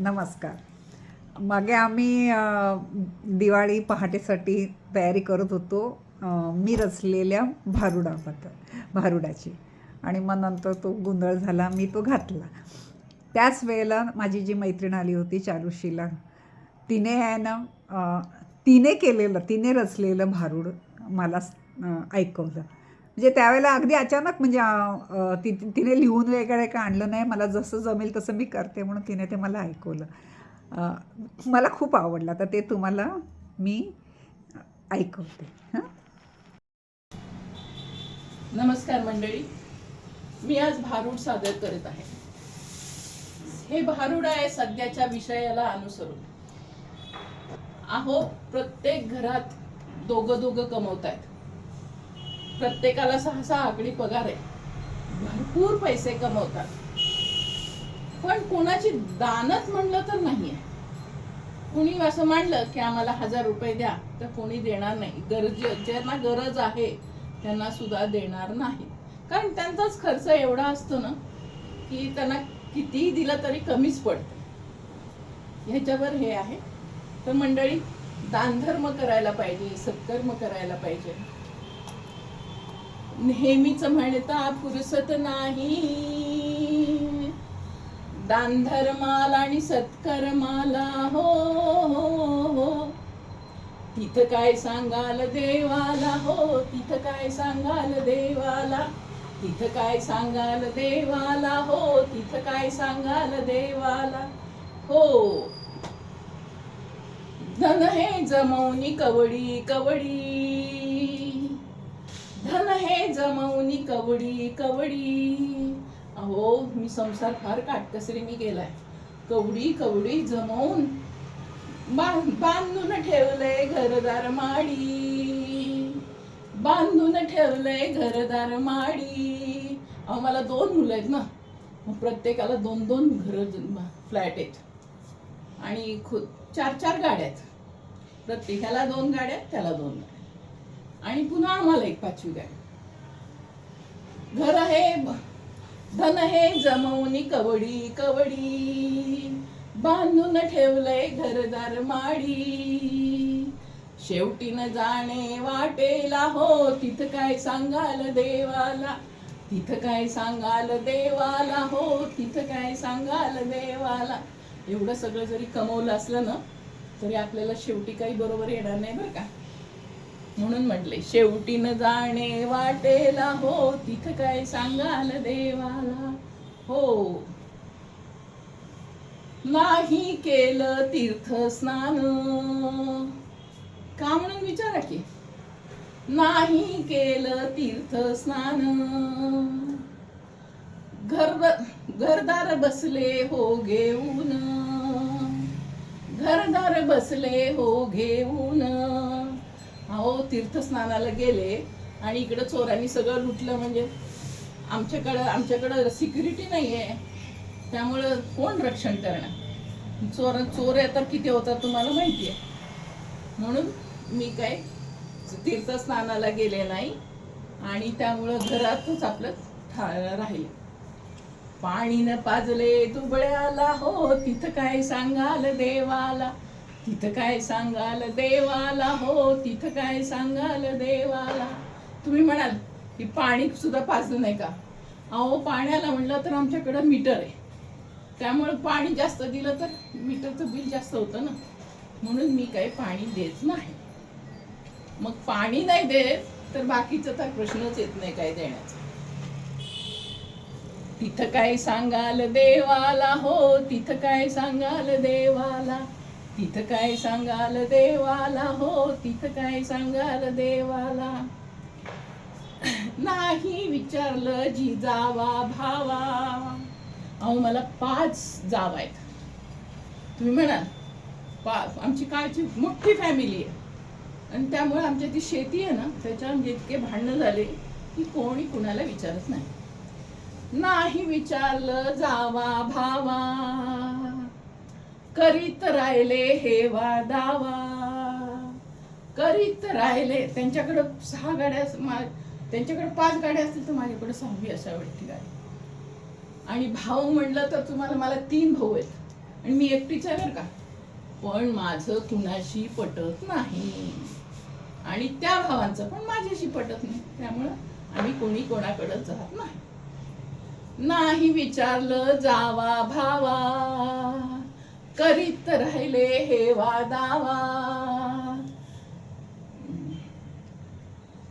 नमस्कार. मागे आम्ही दिवाळी पहाटेसाठी तयारी करत होतो मी रचलेल्या भारुडाबद्दल भारुडाची. आणि मग नंतर तो गोंधळ झाला मी तो घातला. त्याच वेळेला माझी जी मैत्रीण आली होती चारुशीला तिने आहे ना तिने केलेलं तिने रचलेलं भारूड मला ऐकवलं. म्हणजे त्यावेळेला अगदी अचानक म्हणजे ति तिने लिहून वगैरे काय आणलं नाही. मला जसं जमेल तसं मी करते म्हणून तिने ते मला ऐकवलं. मला खूप आवडलं. तर ते तुम्हाला मी ऐकवते. हां? नमस्कार मंडळी. मी आज भारूड सादर करत आहे. हे भारूड आहे सध्याच्या विषयाला अनुसरून. अहो प्रत्येक घरात दोघं दोघं कमवत आहेत प्रत्येकाला सहा सहा आकडी पगार आहे. भरपूर पैसे कमवतात. पण कोणाची दानच म्हणलं तर नाहीये. कुणी असं मांडलं की आम्हाला हजार रुपये द्या तर कोणी देणार नाही. गरज ज्यांना गरज आहे त्यांना सुद्धा देणार नाही. कारण त्यांचाच खर्च एवढा असतो ना की त्यांना कितीही दिलं तरी कमीच पडतं. ह्याच्यावर हे आहे. तर मंडळी दानधर्म करायला पाहिजे सत्कर्म करायला पाहिजे. नेहमीच म्हणता पुरुषत नाही. दानधर्माला आणि सत्कर्माला हो हो हो. तिथं काय सांगाल देवाला हो तिथं काय सांगाल देवाला. तिथं काय सांगाल देवाला हो तिथं काय सांगाल देवाला. हो. धन हे जमवणी कवडी कवडी धन हे जमवणी कवडी कवडी. अहो मी संसार फार काटकसरीने केलाय. कवडी कवडी जमवून बांधून ठेवलंय घरदार माडी. बांधून ठेवलंय घरदार माडी. अहो मला दोन मुलं आहेत ना. मग प्रत्येकाला दोन दोन घर फ्लॅट आहेत. आणि खु चार चार गाड्या आहेत. प्रत्येकाला दोन गाड्या त्याला दोन गाड्या आणि पुन्हा आम्हाला एक पाचवी गाडी. घर हे धन हे जमवणी कवडी कवडी. बांधून ठेवलंय घरदार माडी. शेवटी न जाणे वाटेला हो तिथं काय सांगाल देवाला? तिथं काय सांगाल देवाला हो तिथं काय सांगाल देवाला? एवढं सगळं जरी कमवलं असलं ना तरी आपल्याला शेवटी काही बरोबर येणार नाही बरं का? म्हणून म्हटले शेवटी न जाणे वाटेला हो तिथं काय सांगाल देवाला? हो. नाही केलं तीर्थ स्नान का म्हणून विचारा की? नाही केलं तीर्थ स्नान घर घरदार बसले हो घेऊन. घरदार बसले हो घेऊन. अहो तीर्थस्नानाला गेले आणि इकडं चोरांनी सगळं लुटलं म्हणजे आमच्याकडं आमच्याकडं सिक्युरिटी नाही आहे त्यामुळं कोण रक्षण करणार? चोर चोर तर किती होतात तुम्हाला माहिती आहे म्हणून मी काय तीर्थस्नानाला गेले नाही आणि त्यामुळं घरातच आपलं ठा- राहील. पाणी न पाजले दुबळ्याला हो तिथं काय सांगाल देवाला? तिथं काय सांगाल देवाला? हो तिथं काय सांगाल देवाला? तुम्ही म्हणाल की पाणी सुद्धा पाजलं नाही का? अहो पाण्याला म्हणलं तर आमच्याकडं मीटर आहे. त्यामुळे पाणी जास्त दिलं तर मीटरचं बिल जास्त होतं ना. म्हणून मी काही पाणी देत नाही. मग पाणी नाही देत तर बाकीचं तर प्रश्नच येत नाही काय देण्याचा. तिथं काय सांगाल देवाला? हो तिथं काय सांगाल देवाला? तिथं काय सांगाल देवाला? हो तिथं काय सांगाल देवाला? नाही विचारलं जी जावा भावा. अहो मला पाच जाव आहेत. तुम्ही म्हणाल पा आमची काळची मोठी फॅमिली आहे. आणि त्यामुळे आमच्या ती शेती आहे ना त्याच्यावर इतके भांडणं झाले की कोणी कुणाला विचारत नाही. नाही विचारलं जावा भावा. करीत राहिले हे वा दावा. करीत राहिले. त्यांच्याकडं सहा गाड्या मा- त्यांच्याकडे पाच गाड्या असतील तर माझ्याकडे सहावी असावी वाटते गाडी. आणि भाऊ म्हणलं तर तुम्हाला मला तीन भाऊ आहेत. आणि मी एकटीच आहे बरं का. पण माझं कुणाशी पटत नाही. आणि त्या भावांचं पण माझ्याशी पटत नाही. त्यामुळं आम्ही कोणी कोणाकडे जात नाही. नाही विचारलं जावा भावा. करीत राहिले हे वादावा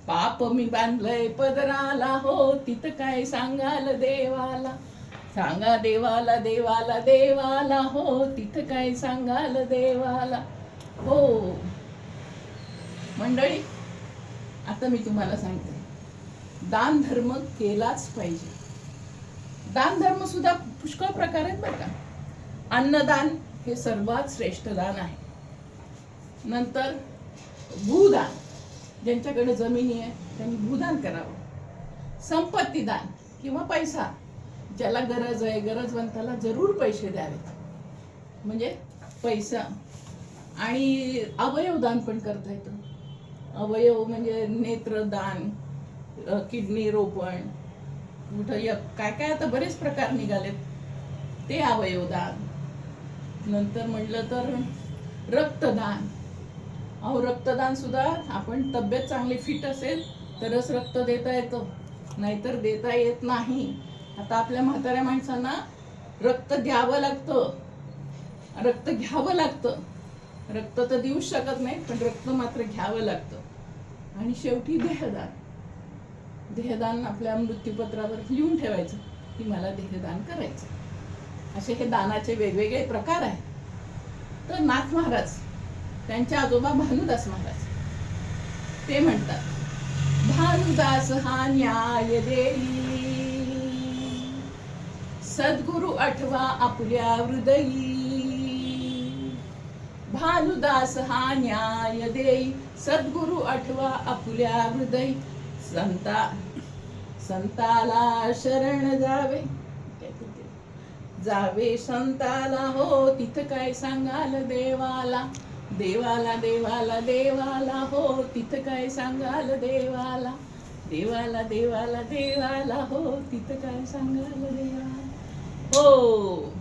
पाप मी बांधलंय पदराला हो तिथं काय सांगाल देवाला? सांगा देवाला देवाला देवाला हो तिथं काय सांगाल देवाला? हो. मंडळी आता मी तुम्हाला सांगते. दान धर्म केलाच पाहिजे. दान धर्म सुद्धा पुष्कळ प्रकार आहेत बरं का. अन्नदान हे सर्वात श्रेष्ठ दान आहे. नंतर भूदान. ज्यांच्याकडे जमिनी आहे त्यांनी भूदान करावं. संपत्ती दान किंवा पैसा ज्याला गरज आहे गरजवंताला जरूर पैसे द्यावेत. म्हणजे पैसा. आणि अवयवदान पण करता येतं. अवयव म्हणजे नेत्रदान किडनी रोपण कुठं य- काय काय आता बरेच प्रकार निघालेत. ते अवयवदान नंतर म्हटलं तर रक्तदान. अहो रक्तदान सुद्धा आपण तब्येत चांगली फिट असेल तरच रक्त देता येतं. नाहीतर देता येत नाही. आता आपल्या म्हाताऱ्या माणसांना रक्त द्यावं लागतं. रक्त घ्यावं लागतं. रक्त तर देऊ शकत नाही पण रक्त मात्र घ्यावं लागतं. आणि शेवटी देहदान. देहदान आपल्या मृत्यूपत्रावर लिहून ठेवायचं की मला देहदान करायचं. असे हे दानाचे वेगवेगळे प्रकार आहेत. तर नाथ महाराज त्यांच्या आजोबा भानुदास महाराज ते म्हणतात भानुदास हा न्याय देई. सद्गुरु आठवा आपल्या हृदयी. भानुदास हा न्याय देई. सद्गुरु आठवा आपल्या हृदयी. संता संताला शरण जावे जावे संताला हो तिथं काय सांगाल देवाला? देवाला देवाला देवाला हो तिथं काय सांगाल देवाला? देवाला देवाला देवाला हो तिथं काय सांगाल देवाला? हो.